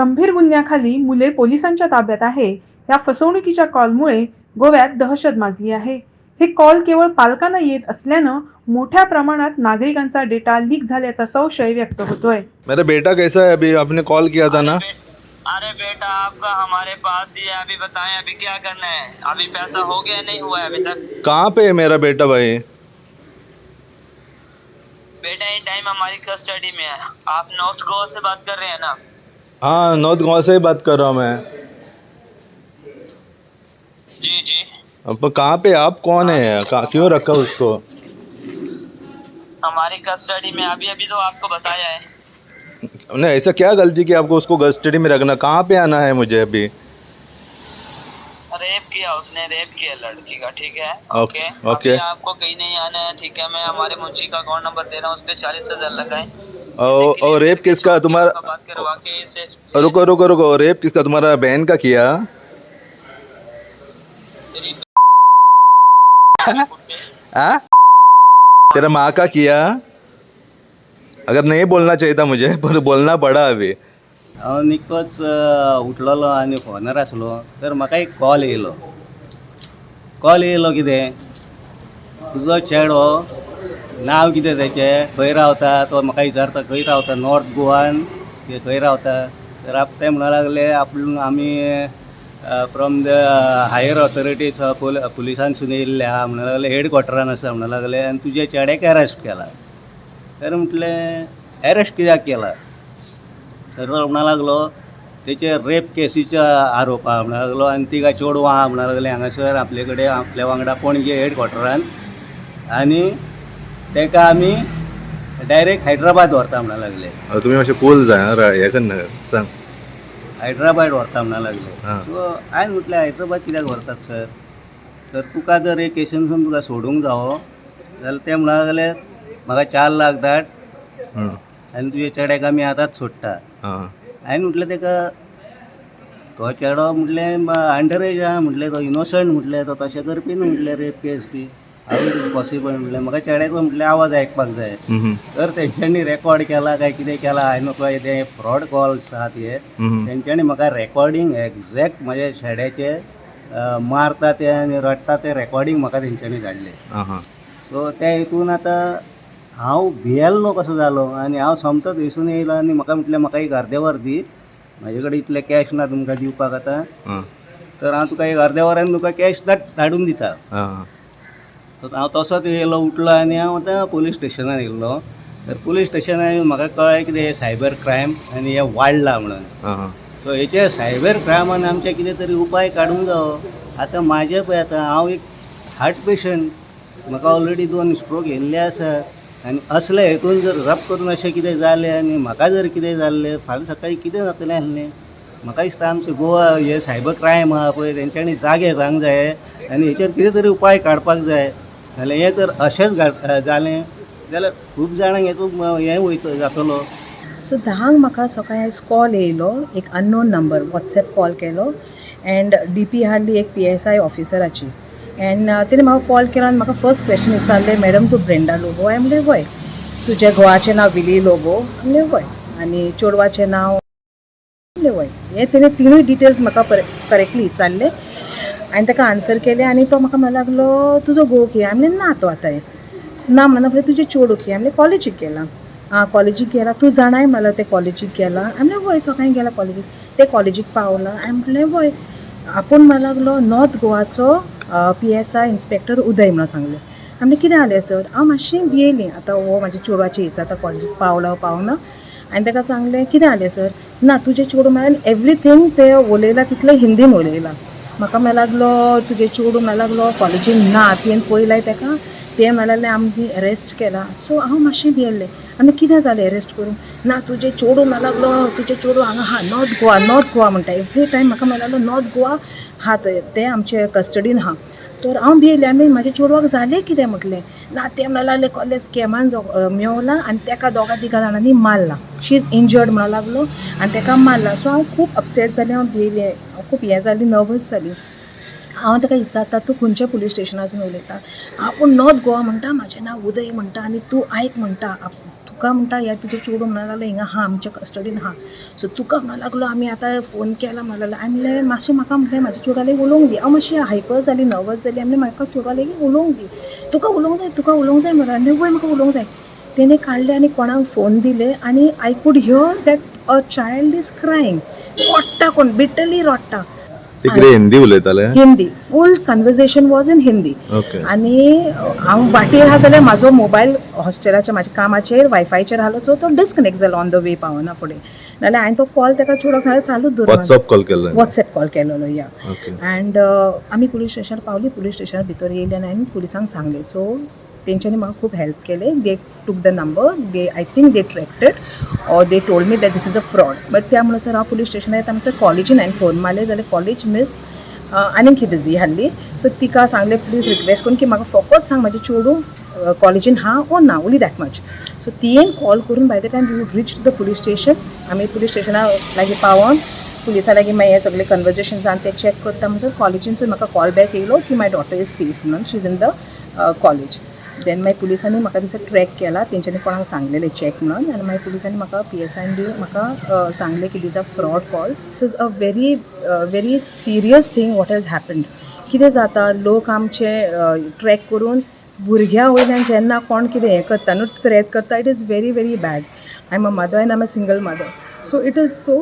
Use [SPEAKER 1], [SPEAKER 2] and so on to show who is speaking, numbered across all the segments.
[SPEAKER 1] गंभीर गुन्ह्याखाली मुले पोलिसांच्या ताब्यात आहे. या फसवणुकीच्या कॉलमुळे गोव्यात दहशत माजली आहे. हे कॉल केवळ पालकांना येत असल्यानं मोठ्या प्रमाणात नागरिकांचा डेटा लीक झाल्याचा संशय व्यक्त होतोय.
[SPEAKER 2] मेरा बेटा कैसा है अभी? आपने कॉल किया था ना?
[SPEAKER 3] अरे बेटा आपका हमारे पास ही है। अभी बताएं अभी क्या करना है? अभी पैसा हो गया नहीं हुआ है अभी तक?
[SPEAKER 2] कहाँ पे है मेरा बेटा भाई?
[SPEAKER 3] बेटा ये टाइम हमारी कस्टडी में है। आप नॉर्थ गोवा से बात कर रहे हैं ना?
[SPEAKER 2] हाँ नॉर्थ गोवा से ही बात कर रहा हूँ मैं।
[SPEAKER 3] जी जी।
[SPEAKER 2] अब कहाँ पे आप? कौन है? कहाँ- क्यों रखा उसको?
[SPEAKER 3] हमारी कस्टडी में अभी अभी तो आपको बताया है।
[SPEAKER 2] ने ऐसा क्या गलती की आपको उसको कस्टडी में रखना? कहाँ पे आना है मुझे अभी?
[SPEAKER 3] रेप किया उसने रेप किया लड़की का ठीक है?
[SPEAKER 2] Okay,
[SPEAKER 3] okay
[SPEAKER 2] okay.
[SPEAKER 3] अभी आपको कहीं नहीं आना है ठीक है? मैं हमारे मुंशी का अकाउंट नंबर दे रहा हूँ उस पर चालीस हज़ार लगाए।
[SPEAKER 2] और और रेप किसका तुम्हारा
[SPEAKER 3] बात करवा के इसे
[SPEAKER 2] रुको रुको रुको रेप किसका तुम्हारा बहन का किया?
[SPEAKER 3] तेरी
[SPEAKER 2] हाँ? तेरा माँ का किया? अगर नहीं बोलना चाहिए था मुझे पर बोलना पड़ा अभी।
[SPEAKER 4] हांव निकतोच अ, उठलोलो आनी फोनार आसलो तर म्हाका एक कॉल येयलो. कॉल येयलो कितें? तुजो चेडो नांव कितें तेचें? खंय रावता तो म्हाका विचारता खंय रावता नॉर्थ गोवान ते खंय रावता. तर आप ते म्हणा लागले आपूण आमी फ्रॉम द हायर ऑथॉरिटीज पोल पुलिसांसून येयल्ले आहा म्हणा लागले हेडक्वॉर्टरान आसा म्हणा लागले आनी तुज्या चेड्याक अरेस्ट केला? तर म्हटलें अरेस्ट कित्याक केला? तर तो म्हणा लागलो तेचे रेप केसीचा आरोप आहा म्हणा लागलो आनी तिका चेडवां आहा म्हणा लागले. हांगासर आपले कडेन आपल्या वांगडा पणजे हेडक्वॉर्टरान आनी तेका आमी डायरेक्ट हैदराबाद व्हरता म्हणा लागले.
[SPEAKER 2] तुम्ही मातशें कूल जाय हें कर नाका सांग.
[SPEAKER 4] हैदराबाद व्हरता म्हणा लागले.
[SPEAKER 2] हां.
[SPEAKER 4] सो हांवें म्हटलें हैदराबाद कित्याक व्हरतात सर तर तुका जर हे केसीनसून तुका सोडूंक जावो? जाल्यार ते म्हणा लागले म्हाका चार लाख धाड
[SPEAKER 2] हं,
[SPEAKER 4] आनी तुजे चेड्याक आमी आतांच सोडटा
[SPEAKER 2] हां.
[SPEAKER 4] हांवें म्हटलें ताका तो चेडो म्हटलें अंडर एज आहा म्हटलें तो इनोसंट म्हटलें तो तशें करपी न्हू म्हटलें रेप केस बी. इट इज पॉसिबल म्हटलें. म्हाका चेड्याचो म्हटलें आवाज आयकपाक जाय तर तेंच्यांनी रेकॉर्ड केला काय कितें केला हांवें नको ते फ्रॉड कॉल्स आहात हे. तेंच्यांनी म्हाका रेकॉर्डींग एक्झॅक्ट म्हज्या चेड्याचे मारता ते आनी रडटा ते रेकॉर्डींग म्हाका तेंच्यांनी धाडले
[SPEAKER 2] हां, हां.
[SPEAKER 4] सो त्या हितून आतां हांव भियेल्लो कसो जालो आनी हांव सोमतो थंयसून येयलो आनी म्हाका म्हटलें म्हाका एक अर्दे वर दी म्हाजे कडेन इतलें कॅश ना तुमकां दिवपाक आतां.
[SPEAKER 2] हां,
[SPEAKER 4] तर हांव तुका एक अर्द्या वरान तुका कॅश धाड धाडून दिता. तर हांव तसोच येयलो उठलो आनी हांव आतां पुलीस स्टेशनार येयल्लो तर पुलीस स्टेशनार म्हाका कळ्ळें कितें हें सायबर क्रायम आनी हें वाडलां म्हणून. सो हेचे सायबर क्रायमान आमचे कितें तरी उपाय काडूंक जावो. आतां म्हाजें पळय आतां हांव एक हार्ट पेशंट म्हाका ऑलरेडी दोन स्ट्रोक येयल्ले आसात आनी असले हेतून जर रब करून अशें कितें जालें आनी म्हाका जर कितें जाल्लें फाल्यां सकाळीं कितें जातलें आसलें म्हाका दिसता आमचें गोवा हे सायबर क्रायम आहा पळय तेंच्यांनी जागे जावंक जाय. आनी हेचेर कितें तरी उपाय काडपाक जाय. जाल्यार हें तर अशेंच जालें जाल्यार खूब जाणांक हेचो हें वयत जातलो.
[SPEAKER 5] सो धांक म्हाका सकाळी आयज कॉल येयलो एक अननोन नंबर वॉट्सॅप कॉल केलो अँड डी पी हाडली एक पी एस आय ऑफिसराची अँड तिणें म्हाका कॉल केलो आनी म्हाका फर्स्ट क्वेश्चन विचारलें मॅडम तूं ब्रेंडा लोबो हांवें म्हणलें वय तुजें घोवाचें नांव विली लोबो म्हणलें वय आनी चेडवाचें नांव? म्हणलें वय हें तेणें तिनूय डिटेल्स म्हाका करेक्टली विचारले. हांवें ताका आन्सर केलें आनी तो म्हाका म्हणूंक लागलो तुजो घोव खंय आमी ना तो आतां ना म्हणून फुडें तुजें चेडूं खंय आमी कॉलेजीक गेलां. आं कॉलेजीक गेला तूं जाणाय मला ते कॉलेजीक गेला. आमी म्हणलें वय सकाळीं गेला कॉलेजीक ते कॉलेजीक पावला. हांवें म्हणलें वय आपूण म्हणूंक लागलो north गोवाचो P S I inspector Uday म्हणून सांगलें. आमी कितें जालें सर? हांव मातशें भियेलीं आतां हो म्हाज्या चेडवाची हेच आतां कॉलेजीक पावला पावना. हांवें ताका सांगलें कितें जालें सर? ना तुजें चेडूं म्हळ्यार एवरीथींग ते उलयलां तितलें हिंदीन उलयलां म्हाका म्हणूंक लागलो तुजें चेडूं म्हणूंक लागलो कॉलेजीन ना तुवें पळयलाय ताका. तें म्हणलें आमी अरेस्ट केला. सो हांव मातशें भियेल्लें. आनी कितें जालें अरेस्ट करून? ना तुजें चेडूं म्हणूंक लागलो तुजें चेडूं हांगा हा नॉर्थ गोवा नॉर्थ गोवा म्हणटा. एवरी टायम म्हाका म्हणूंक लागलो नॉर्थ गोवा हा थंय ते आमचे कस्टडीन हा. तर हांव भियेलें आमी म्हाज्या चेडवाक जालें कितें म्हटलें? ना तें म्हणा लागलें कसलें स्कॅमान मेवला आनी ताका दोगा तिगा जाणांनी मारला. शी इज इंजर्ड म्हणूंक लागलो आनी ताका मारला. सो हांव खूब अपसेट जालें हांव भियेलें हांव खूब हें जालें नर्वस जाली हांव ताका विचारता तूं खंयच्या पुलीस स्टेशनासून उलयता. आपूण नॉर्थ गोवा म्हणटा म्हाजें नांव उदय म्हणटा आनी तूं आयक म्हणटा आप- तुका म्हणटा ह्या तुजो चेडूं म्हणा लागलो हिंगा हा आमच्या कस्टडीन हा. सो तुका म्हणा लागलो आमी आतां फोन केला म्हणा लागलो हांवें म्हणलें मातशें म्हाका म्हणलें म्हाज्या चेडवा लेगीत उलोवंक दी. हांव मातशी हायपर जाली नर्वस जाली हांवें म्हाका चेडवा लेगीत उलोवंक दी. तुका उलोवंक जाय तुका उलोवंक जाय म्हणून आनी वय म्हाका उलोवंक जाय. तेणे काढले आनी कोणाक फोन दिले आनी I could hear that a child is crying रोडटा कोण बिटली रोडटा
[SPEAKER 2] ते कितें हिंदी उलयताले
[SPEAKER 5] Hindi. Full conversation was in Hindi आनी हांव वाटेर आहा जाल्यार म्हाजो मोबायल हॉस्टेलाचेर म्हाज्या कामाचेर वायफायचेर आहलो सो तो डिस्कनेक्ट जालो ऑन द वे पावना फुडें नाल्यार हांवें तो कॉल ताका चेडवाक सांगलें चालूच दवर
[SPEAKER 2] व्हॉट्सअप कॉल. केल्लो
[SPEAKER 5] वॉट्सॅप कॉल केलेलो या.
[SPEAKER 2] ओके
[SPEAKER 5] अँड आमी पुलीस स्टेशनार पावली पुलीस स्टेशनार भितर येयली आनी हांवें पुलिसांक सांगलें. सो तेंच्यांनी म्हाका खूब हेल्प केले. They took the number they I think they tracked or they told me that this is a fraud but त्या म्हणसर हांव पुलीस स्टेशनार येता म्हणसर कॉलेजीन हांवें फोन मारले. जाल्यार कॉलेज मिस आनीक बिजी आसली सो तिका सांगलें प्लीज रिक्वेस्ट करून की म्हाका फकत सांग. म्हाजें चेडूं कॉलेजीन हा ओ ना ओली दॅट मच सो तियेन कॉल करून by the time we reach the police station आमी पुलीस स्टेशना लागीं पावोन पुलिसा लागीं मागीर हें सगलें कन्वर्जेशन जावन तें चॅक करता म्हणसर कॉलेजीनसून म्हाका कॉल बॅक येयलो की माय डॉटर इज सेफ म्हणून she is in the college then मागीर पुलिसांनी म्हाका दिसा ट्रॅक केला. तेंच्यांनी कोणाक सांगलेलें चॅक म्हणून. आनी मागीर पुलिसांनी म्हाका पी एस आयन बी म्हाका सांगलें की these are fraud calls it is a very very serious thing what has happened कितें जाता लोक आमचे ट्रॅक करून भुरग्यां वयल्यान जेन्ना कोण कितें हें करता न्हू थ्रेट करता it is very very bad I am a mother and I am a single mother so it is so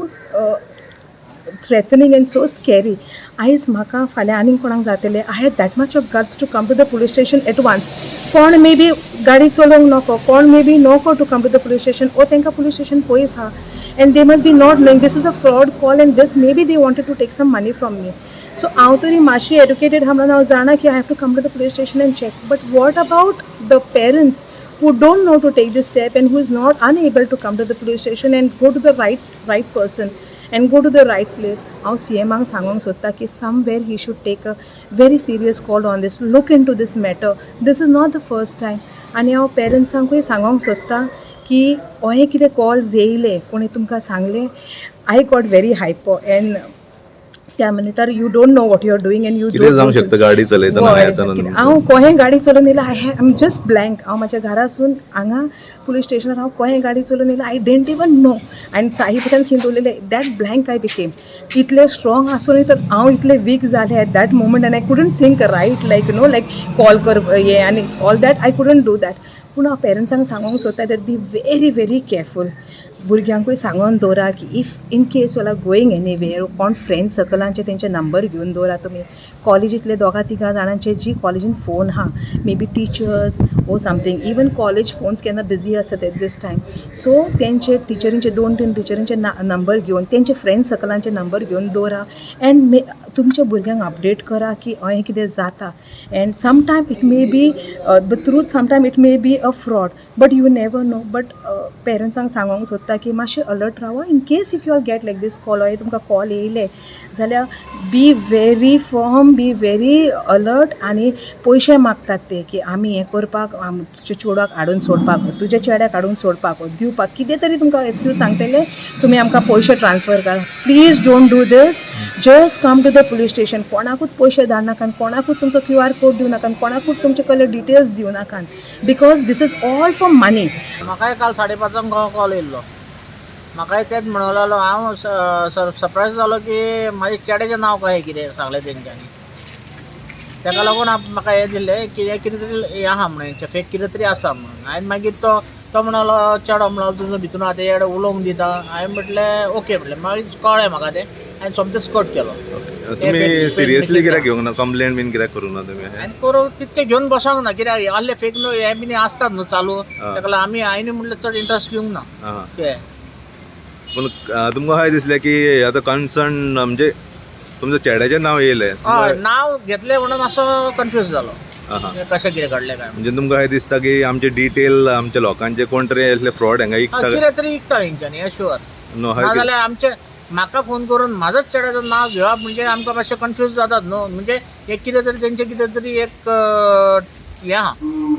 [SPEAKER 5] threatening and so scary आयज म्हाका फाल्यां आनीक कोणाक जातलें I had that much of guts to come to the police station at once कोण may be गाडी चलोवंक नको कोण may be नोको to come to the police station ओ तांकां पुलीस स्टेशन पयस आहा and they must be not knowing this is a fraud call and this may be they wanted to take some money from me so हांव तरी मातशी educated आहा म्हणून हांव जाणा की I have to come to the police station and check but what about the parents who don't know to take this step and who is not unable to come to the police station and go to the right right person? And go to the right place हांव सीएमांक एमाक सांगूंक सोदता की somewhere he should take a very serious call on this look in to this matter this is not the first time आनी हांव पेरंट्सांकूय सांगूंक सोदतां की हे कितें कॉल्स येयले कोणी तुमकां सांगलें I got very hyper and त्या मिनिटार you don't know what you are doing and you
[SPEAKER 2] कितें शकता गाडी चलयतना
[SPEAKER 5] हय, कितें- हांव कोहे गाडी चलोवन येयला आय हॅ एम जस्ट ब्लँक हांव म्हाज्या घरासून हांगा पुलीस स्टेशनार हांव कोहे गाडी चलोवन येयला आय डेंट इवन नो आनी चाई भितर खींत उलयले दॅट ब्लँक आय बिकेम इतले स्ट्रॉंग आसूनय तर हांव इतले वीक जाले एट दॅट मोमेंट आनी I couldn't think right like no like call कर हे आनी all that I couldn't do that पूण हांव पेरंट्सांक सांगूंक सोदता that be very very careful भुरग्यांकूय सांगून दवरा की इफ इन केस वाला गोईंग एनीवेर कोण फ्रेंड सर्कलांचे तेंचे नंबर घेवन दवरा तुमी कॉलेजींतले दोगा तिगा जाणांचे जी कॉलेजीन फोन आहा may be teachers or something even college phones केन्ना बिजी आसतात एट दीस टायम सो तेंचे टिचरींचे दोन तीन टिचरींचे नंबर घेवन तेंचे फ्रेंड सर्कलांचे नंबर घेवन दवरा एंड मे तुमच्या भुरग्यांक अपडेट करा की अहें कितें जाता. And sometime it may be the truth sometime it may be a fraud but you never know but पेरंट्सांक सांगूंक सोदता. की मातशें alert Rawa. In case if you are get like this call or तुमकां कॉल येयले जाल्यार be very firm be very alert आनी पयशे मागतात ते की आमी हें करपाक तुज्या चेडवाक हाडून सोडपाक तुज्या चेड्याक हाडून सोडपाक दिवपाक. कितें तरी तुमकां एक्सक्यूज सांगतले तुमी आमकां पयशे ट्रान्सफर करा. Please don't do this just come to the police station कोणाकूच पयशे धाडनाका कोणाकूच तुमचो क्यू आर कोड दिवं नाका कोणाकूच तुमचे कसले डिटेल्स दिवं नाका because this is all for money
[SPEAKER 6] म्हाकाय काल साडे पांचांक कॉल येयल्लो. म्हाकाय तेच म्हणूंक लागलो हांव सरप्रायज जालो की म्हाज्या चेड्याचें नांव कशें कितें सांगलें तेंच्यांनी ताका लागून म्हाका हें दिलें की हें कितें तरी हें आहा म्हणून फेक कितें तरी आसा म्हणून हांवें मागीर तो तो म्हणलो चेडो म्हणलो तुजो भितून आतां हेड उलोवंक दिता. हांवें म्हटलें ओके म्हटलें मागीर कळ्ळें म्हाका तें. हांवें सोमतें स्कट केलो.
[SPEAKER 2] सिरियसली कित्याक घेवंक ना कंप्लेंट बीन कित्याक करूंक ना तुमी
[SPEAKER 6] हांवें करून तितकें घेवन बसोंक ना कित्याक आहले फेक न्हू हें बीन आसतात न्हू चालू. ताका लागून आमी हांवें म्हटलें चड इंट्रस्ट घेवंक ना.
[SPEAKER 2] पूण तुमकां अशें दिसलें की आतां कन्सर्न म्हणजे तुमच्या चेड्याचें नांव येयलें
[SPEAKER 6] हय नांव घेतलें म्हणून मातसो कन्फ्यूज जालो कशें कितें घडलें काय?
[SPEAKER 2] म्हणजे तुमकां अशें दिसता की आमचे डिटेल आमच्या लोकांचे कोण तरी असले फ्रॉड हांगा इकता
[SPEAKER 6] कितें तरी विकता तेंच्यांनी हें शुअर नाजाल्यार आमचे म्हाका फोन करून म्हाजोच चेड्याचें नांव घेवप म्हणजे आमकां मातशें कन्फ्यूज जातात न्हू म्हणजे एक कितें तरी तेंचें कितें तरी एक हें. आहा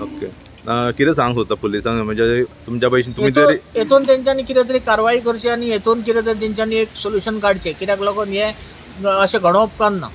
[SPEAKER 2] ओके कितें सांग सोदता पुलिसांक म्हणजे तुमच्या पयशे तुमी तरी
[SPEAKER 6] हेतून- तेंच्यांनी कितें तरी कारवाई करची आनी हेतून कितें तरी तेंच्यांनी एक सोल्युशन काडचें कित्याक लागून हें अशें घडोवप उपकारना